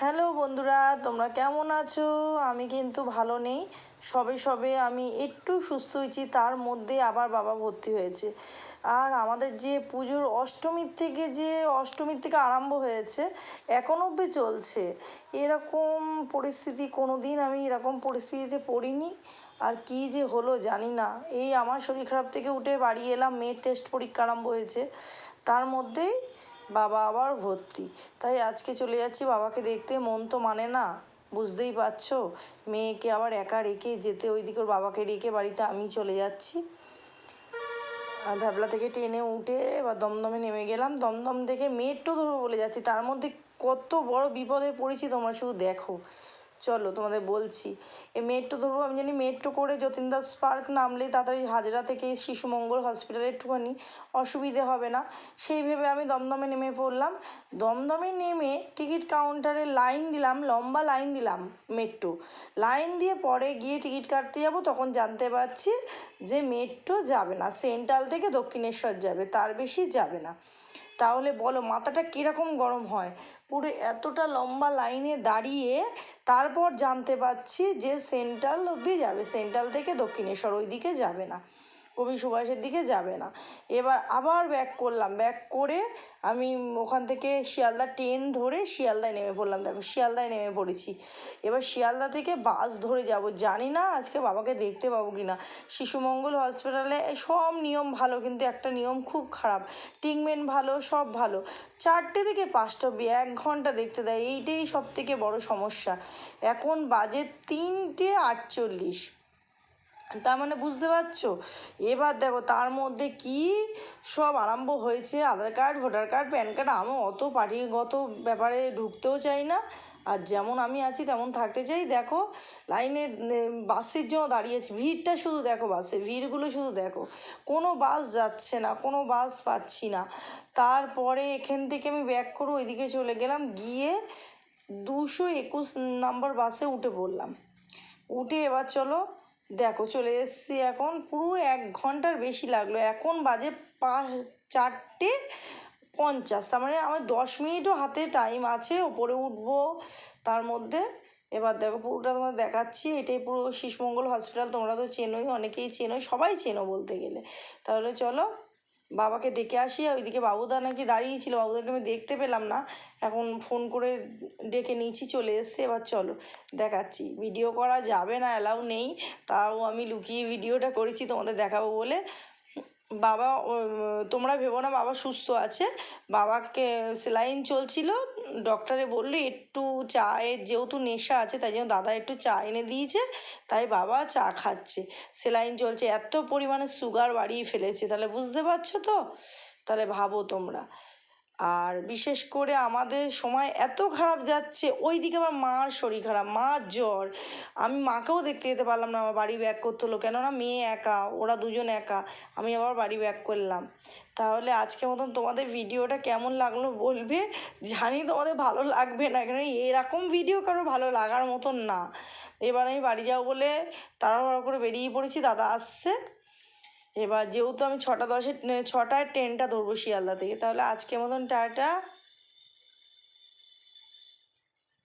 Hello বন্ধুরা, তোমরা কেমন আছো? আমি কিন্তু ভালো নেই। সবে সবে আমি একটু সুস্থ হয়েছি, তার মধ্যে আবার বাবা ভর্তি হয়েছে। আর আমাদের যে পুজোর অষ্টমীর থেকে যে অষ্টমীর থেকে আরম্ভ হয়েছে, এখন অব্দি চলছে। এরকম পরিস্থিতি কোনো দিন আমি এরকম পরিস্থিতিতে পড়িনি। আর কী যে হলো জানি না। এই আমার শরীর খারাপ থেকে উঠে বাড়ি এলাম মেয়ের টেস্ট পরীক্ষা আরম্ভ হয়েছে। তার মধ্যেই বাবা আবার ভর্তি। তাই আজকে চলে যাচ্ছি বাবাকে দেখতে, মন তো মানে না, বুঝতেই পারছ? মেয়েকে আবার একা রেখে যেতে ওইদিকে ওর বাবাকে রেখে বাড়িতে আমি চলে যাচ্ছি। আর ভ্যাবলা থেকে ট্রেনে উঠে এবার দমদমে নেমে গেলাম। দমদম থেকে মেট্রো ধরবো বলে যাচ্ছি। তার মধ্যে কত বড় বিপদে পড়েছি তোমরা শুধু দেখো। চলো তোমাদের বলছি। এই মেট্রো ধরবো, আমি জানি মেট্রো করে যতীন দাস পার্ক নামলে তাড়াতাড়ি হাজরা থেকে শিশু মঙ্গল হসপিটালে একটুখানি অসুবিধে হবে না। সেই ভেবে আমি দমদমে নেমে পড়লাম। দমদমে নেমে টিকিট কাউন্টারে লাইন দিলাম, লম্বা লাইন দিলাম মেট্রো লাইন দিয়ে পরে গিয়ে টিকিট কাটতে যাব, তখন জানতে পারছি যে মেট্রো যাবে না, সেন্ট্রাল থেকে দক্ষিণেশ্বর যাবে, তার বেশি যাবে না। তাহলে বলো মাথাটা কীরকম গরম হয়? পুরো এতটা লম্বা লাইনে দাঁড়িয়ে তারপর জানতে পারছি যে সেন্ট্রাল অবধি যাবে। সেন্ট্রাল থেকে দক্ষিণেশ্বর ওই দিকে যাবে না। কবি সুভাষের দিকে যাবে না। এবার আবার ব্যাক করলাম। ব্যাক করে আমি ওখান থেকে শিয়ালদা ট্রেন ধরে শিয়ালদায় নেমে পড়লাম। দেখো, শিয়ালদায় নেমে পড়েছি। এবার শিয়ালদা থেকে বাস ধরে যাব। জানি না আজকে বাবাকে দেখতে পাবো কি না শিশুমঙ্গল হসপিটালে সব নিয়ম ভালো, কিন্তু একটা নিয়ম খুব খারাপ। ট্রিটমেন্ট ভালো, সব ভালো। চারটে থেকে পাঁচটা অব্দি এক ঘণ্টা দেখতে দেয়। এইটাই সব থেকে বড় সমস্যা। এখন বাজে তিনটে আটচল্লিশ। তার মানে বুঝতে পারছ? এবার দেখো, তার মধ্যে কি সব আরম্ভ হয়েছে? Aadhaar card, voter card, PAN card, আমি অত পার্টিগত ব্যাপারে ঢুকতেও চাই না। আর যেমন আমি আছি, তেমন থাকতে চাই। দেখো, লাইনে বাসের জন্য দাঁড়িয়েছি। ভিড়টা শুধু দেখো বাসে, ভিড়গুলো শুধু দেখো। কোনো বাস যাচ্ছে না, কোনো বাস পাচ্ছি না। তারপরে এখান থেকে আমি ব্যাক করে ওইদিকে চলে গেলাম। গিয়ে দুশো একুশ নাম্বার বাসে উঠে পড়লাম। উঠে এবার চলো দেখো চলে এসেছি এখন। পুরো এক ঘণ্টার বেশি লাগল। এখন বাজে পাঁচ, চারটে পঞ্চাশ। তার মানে আমার দশ মিনিটও হাতে টাইম আছে। ওপরে উঠবো তার মধ্যে। এবার দেখো পুরোটা তোমার দেখাচ্ছি। এটাই পুরো শিশুমঙ্গল হসপিটাল তোমরা তো চেনোই, অনেকেই চেনো, সবাই চেনো বলতে গেলে। তাহলে চলো বাবাকে দেখে আসি আর ওইদিকে বাবুদা নাকি দাঁড়িয়েছিল বাবুদাকে আমি দেখতে পেলাম না। এখন ফোন করে ডেকে নিয়েছি, চলে এসছে। এবার চলো, দেখাচ্ছি। ভিডিও করা যাবে না, অ্যালাউ নেই। তাও আমি লুকিয়ে ভিডিওটা করেছি, তোমাদের দেখাবো বলে। বাবা তোমরা ভেবো না, বাবা সুস্থ আছে। বাবাকে, সেলাইন চলছিল। ডক্টরে বলল, একটু চায়ের যেহেতু নেশা আছে, তাই জন্য দাদা একটু চা এনে দিয়েছে, তাই বাবা চা খাচ্ছে। সেলাইন চলছে, এত পরিমাণে সুগার বাড়িয়ে ফেলেছে, তাহলে বুঝতে পারছ তো? তাহলে ভাবো তোমরা। আর বিশেষ করে আমাদের সময় এত খারাপ যাচ্ছে ওই দিকে আমার মার শরীর খারাপ, মার জ্বর। আমি মাকেও দেখতে যেতে পারলাম না, আমার বাড়ি ব্যাক করতে হলো, কেননা মেয়ে একা, ওরা দুজন একা, আমি আবার বাড়ি ব্যাক করলাম। তাহলে আজকের মতন তোমাদের ভিডিওটা কেমন লাগল বলবে? জানি তোমাদের ভালো লাগবে না কেন এরকম ভিডিও কারও ভালো লাগার মতন না। এবার আমি বাড়ি যাব বলে তাড়াহুড়ো করে বেরিয়ে পড়েছি, দাদা আসছে। এবার যেহেতু আমি ছটা দশে ছটায় ট্রেনটা ধরবো শিয়ালদা থেকে তাহলে আজকের মতন টাটা।